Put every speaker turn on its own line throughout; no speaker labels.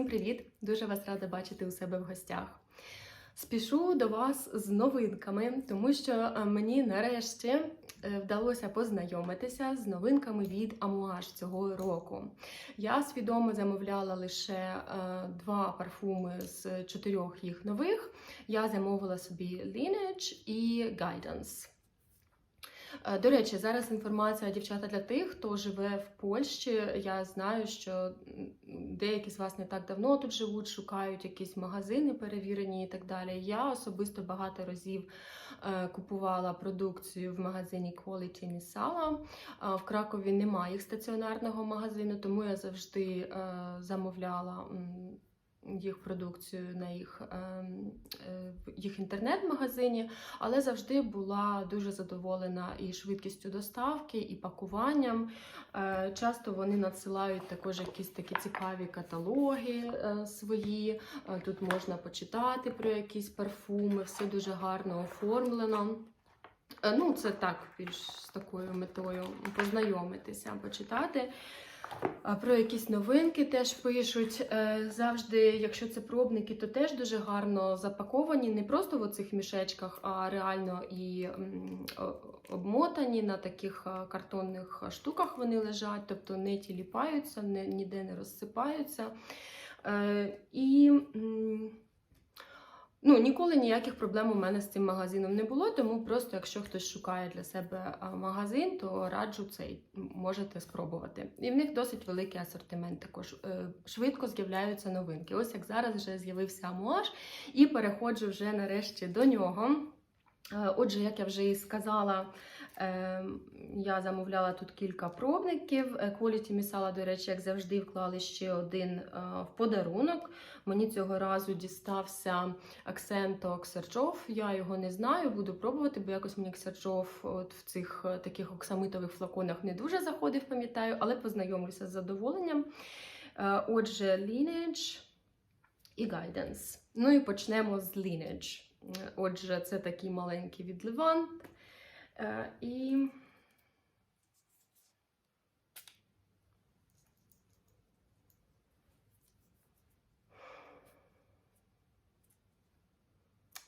Всім привіт! Дуже вас рада бачити у себе в гостях. Спішу до вас з новинками, тому що е, мені нарешті е, вдалося познайомитися з новинками від Amouage цього року. Я свідомо замовляла лише е, два парфуми з чотирьох їх нових. Я замовила собі Lineage і Guidance. Е, До речі, зараз інформація дівчата для тих, хто живе в Польщі. Я знаю, що деякі з вас не так давно тут живуть, шукають якісь магазини перевірені і так далі. Я особисто багато разів е, купувала продукцію в магазині Quality Misala. Е, В Кракові немає їх стаціонарного магазину, тому я завжди замовляла. Їх продукцію на їх, ем, е, в їх інтернет-магазині, але завжди була дуже задоволена і швидкістю доставки, і пакуванням. Е, Часто вони надсилають також якісь такі цікаві каталоги е, свої. Тут можна почитати про якісь парфуми, все дуже гарно оформлено. Ну, це так, більш з такою метою познайомитися, почитати. Про якісь новинки теж пишуть. Е, Завжди, якщо це пробники, то теж дуже гарно запаковані, не просто в оцих мішечках, а реально і обмотані на таких е, картонних штуках вони лежать, тобто не тіліпаються, ніде не розсипаються. Е, І Ну, ніколи ніяких проблем у мене з цим магазином не було, тому просто якщо хтось шукає для себе магазин, то раджу цей можете спробувати. І в них досить великий асортимент також. Е, Швидко з'являються новинки. Ось як зараз вже з'явився Амуаш, і переходжу вже нарешті до нього. Е, Отже, як я вже і сказала, я замовляла тут кілька пробників. Е, Quality Misala, до речі, як завжди, вклали ще один е, в подарунок. Мені цього разу дістався Аксенто Ксерчов. Я його не знаю, буду пробувати, бо якось мені Ксерчов от в цих е, таких оксамитових флаконах не дуже заходив, пам'ятаю, але познайомлюся з задоволенням. Отже, Lineage і Guidance. Ну і почнемо з Lineage. Отже, це такий маленький відливант. Е, І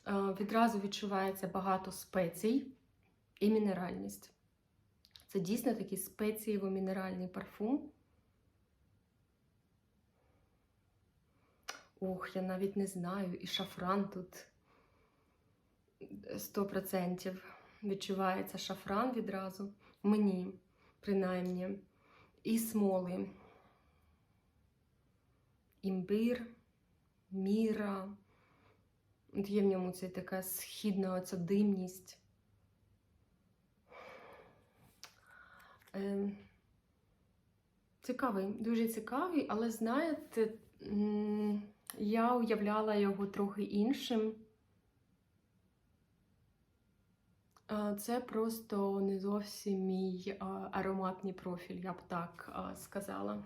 Е, відразу відчувається багато спецій і мінеральність. Це дійсно такий спецієво-мінеральний парфум. Ох, я навіть не знаю, і шафран тут 100% відчувається шафран відразу. Мені, принаймні, і смоли, імбир, міра. От є в ньому ця така східна оця димність. Ем, Цікавий, дуже цікавий, але знаєте, я уявляла його трохи іншим. Е, Це просто не зовсім мій е, ароматний профіль, я б так е, сказала.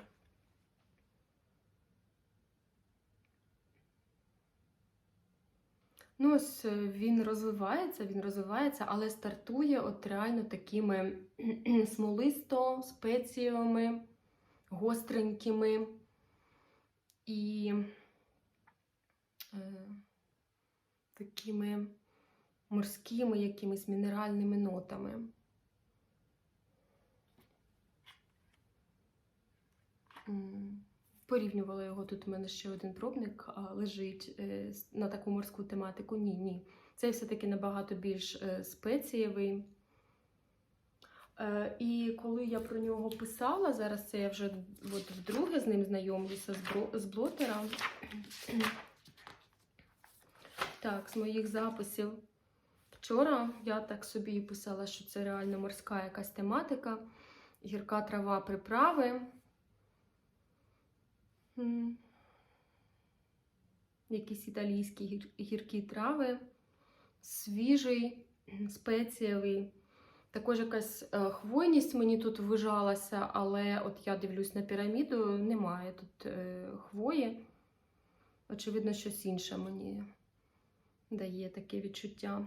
Ну, ось е, він розвивається, він розвивається, але стартує от реально такими смолисто, спеціями, гостренькими і е, такими морськими якимись мінеральними нотами. Порівнювала його. Тут у мене ще один пробник лежить е, на таку морську тематику. Ні, ні. Цей все-таки набагато більш е, спецієвий. Е, І коли я про нього писала, зараз це я вже от вдруге з ним знайомлюся з блотера. Так, з моїх записів. Вчора я так собі писала, що це реально морська якась тематика. Гірка трава приправи. Якісь італійські гіркі трави, свіжий, спецієвий. Також якась е, хвойність мені тут вижалася, але от я дивлюсь на піраміду, немає тут е, хвої. Очевидно, щось інше мені дає таке відчуття.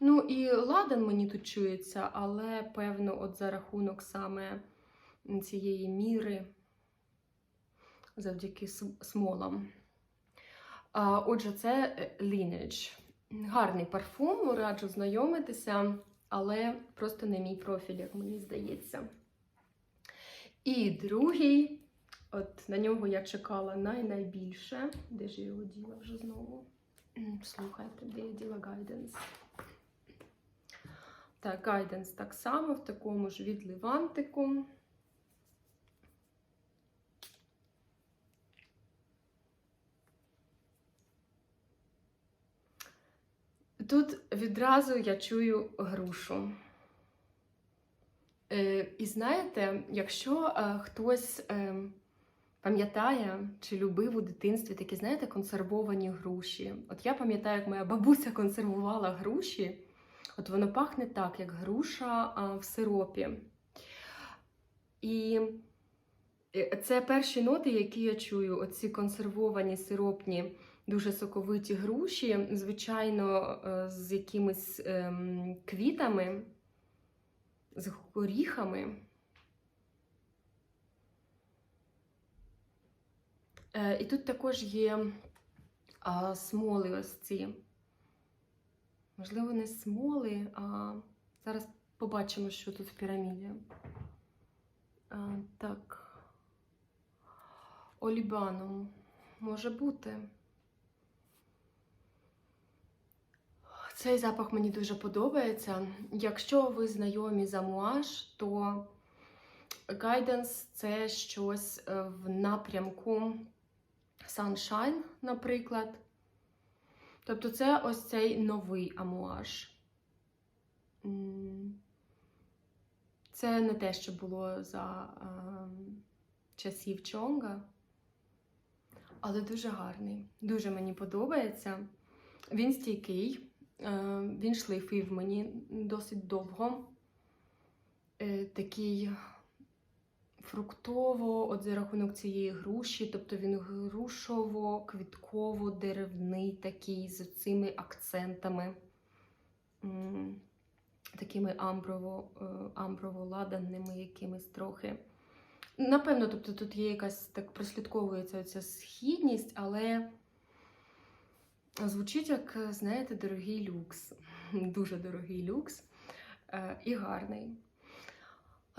Ну і ладан мені тут чується, але певно, от за рахунок саме цієї міри завдяки смолам. А, отже, це е, Lineage. Гарний парфум, раджу знайомитися, але просто не мій профіль, як мені здається. І другий, от на нього я чекала най-найбільше. Де ж я його діла вже знову? Слухайте, де я діла Guidance. Так, Guidance так само, в такому ж відливантику. Тут відразу я чую грушу. Е, і знаєте, якщо е, хтось е, пам'ятає чи любив у дитинстві такі, знаєте, консервовані груші. От я пам'ятаю, як моя бабуся консервувала груші, от воно пахне так, як груша в сиропі. І е, це перші ноти, які я чую, оці консервовані сиропні, дуже соковиті груші, звичайно, е, з якимись ем, квітами, з горіхами. Е, І тут також є смоли ось ці. Можливо, не смоли, а зараз побачимо, що тут в піраміді. А, так. Олібаном може бути. Цей запах мені дуже подобається. Якщо ви знайомі з амуаж, то Guidance це щось е, в напрямку Sunshine, наприклад. Тобто це ось цей новий амуаж. Це не те, що було за ем, часів Чонга, але дуже гарний. Дуже мені подобається. Він стійкий, е, він шлейфив мені досить довго. Е, Такий фруктово, от за рахунок цієї груші, тобто він грушово-квітково-деревний такий з цими акцентами, такими амброво, е, амброво-ладанними якимись трохи. Напевно, тобто тут є якась так прослідковується ця східність, але звучить як, знаєте, дорогий люкс. Дуже дорогий люкс е, і гарний.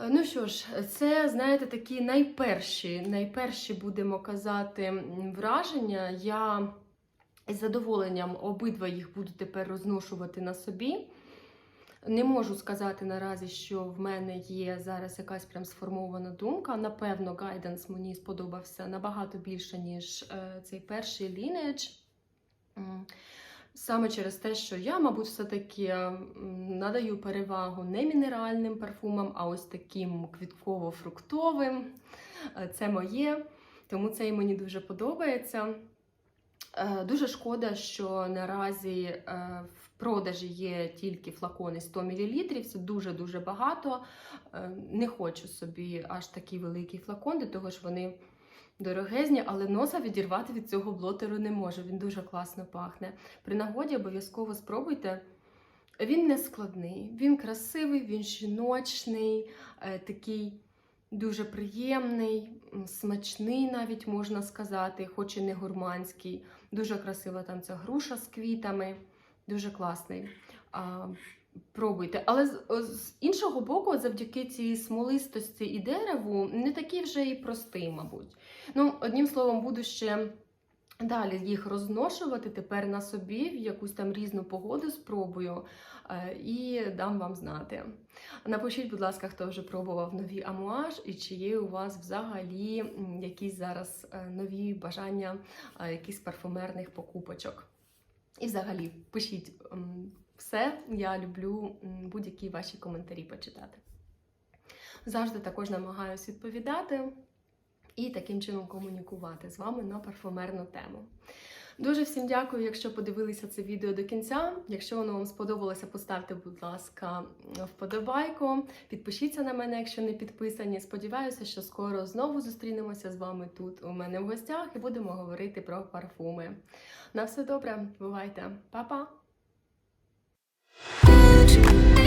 Е, Ну що ж, це, знаєте, такі найперші, найперші, будемо казати, враження. Я із задоволенням обидва їх буду тепер розношувати на собі. Не можу сказати наразі, що в мене є зараз якась прям сформована думка. Напевно, гайденс мені сподобався набагато більше, ніж е, цей перший Lineage. Саме через те, що я, мабуть, все-таки надаю перевагу не мінеральним парфумам, а ось таким квітково-фруктовим. Е, Це моє, тому це і мені дуже подобається. Е, Дуже шкода, що наразі е, в продажі є тільки флакони 100 мл. Це дуже-дуже багато. Не хочу собі аж такий великий флакон, до того ж вони дорогезні, але носа відірвати від цього блотеру не можу. Він дуже класно пахне. При нагоді обов'язково спробуйте. Він не складний, він красивий, він жіночний, е, такий дуже приємний, смачний, навіть можна сказати, хоч і не гурманський. Дуже красива там ця груша з квітами, дуже класний. Пробуйте. Але з, з іншого боку, завдяки цій смолистості і дереву, не такий вже і простий, мабуть. Ну, одним словом, буду ще далі їх розношувати тепер на собі в якусь там різну погоду спробую е, і дам вам знати. Напишіть, будь ласка, хто вже пробував нові амуаж і чи є у вас взагалі якісь зараз е, нові бажання е, якихось парфумерних покупочок. І взагалі пишіть все. Я люблю будь-які ваші коментарі почитати. Завжди також намагаюся відповідати і таким чином комунікувати з вами на парфумерну тему. Дуже всім дякую, якщо подивилися це відео до кінця. Якщо воно вам сподобалося, поставте, будь ласка, вподобайку. Підпишіться на мене, якщо не підписані. Сподіваюся, що скоро знову зустрінемося з вами тут у мене в гостях і будемо говорити про парфуми. На все добре, бувайте, Па-па! Música